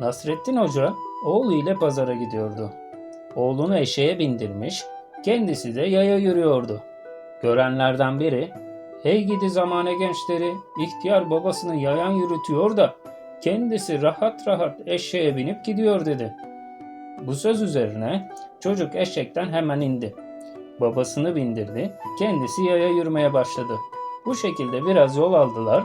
Nasrettin Hoca oğlu ile pazara gidiyordu. Oğlunu eşeğe bindirmiş, kendisi de yaya yürüyordu. Görenlerden biri, ''Hey gidi zamane gençleri, ihtiyar babasını yayan yürütüyor da kendisi rahat rahat eşeğe binip gidiyor.'' dedi. Bu söz üzerine çocuk eşekten hemen indi. Babasını bindirdi, kendisi yaya yürümeye başladı. Bu şekilde biraz yol aldılar.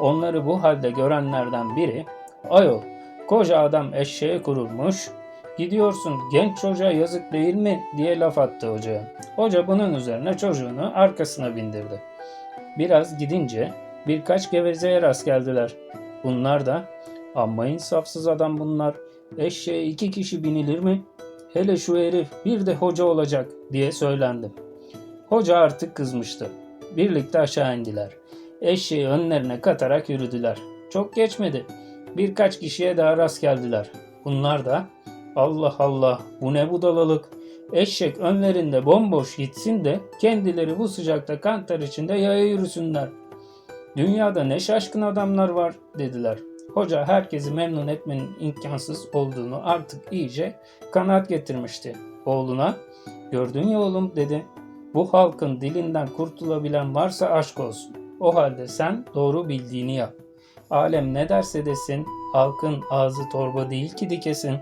Onları bu halde görenlerden biri, ''Ayol, Koca adam eşeğe kurulmuş. Gidiyorsun genç çocuğa yazık değil mi diye laf attı hocaya. Hoca bunun üzerine çocuğunu arkasına bindirdi. Biraz gidince birkaç gevezeye rast geldiler. Bunlar da amma insafsız adam bunlar. Eşeğe iki kişi binilir mi? Hele şu herif bir de hoca olacak diye söylendi. Hoca artık kızmıştı. Birlikte aşağı indiler. Eşeği önlerine katarak yürüdüler. Çok geçmedi. Birkaç kişiye daha rast geldiler. Bunlar da Allah Allah bu ne budalalık. Eşek önlerinde bomboş gitsin de kendileri bu sıcakta kantar içinde yaya yürüsünler. Dünyada ne şaşkın adamlar var dediler. Hoca herkesi memnun etmenin imkansız olduğunu artık iyice kanaat getirmişti. Oğluna gördün ya oğlum dedi. Bu halkın dilinden kurtulabilen varsa aşk olsun. O halde sen doğru bildiğini yap. Alem ne derse desin, halkın ağzı torba değil ki dikesin.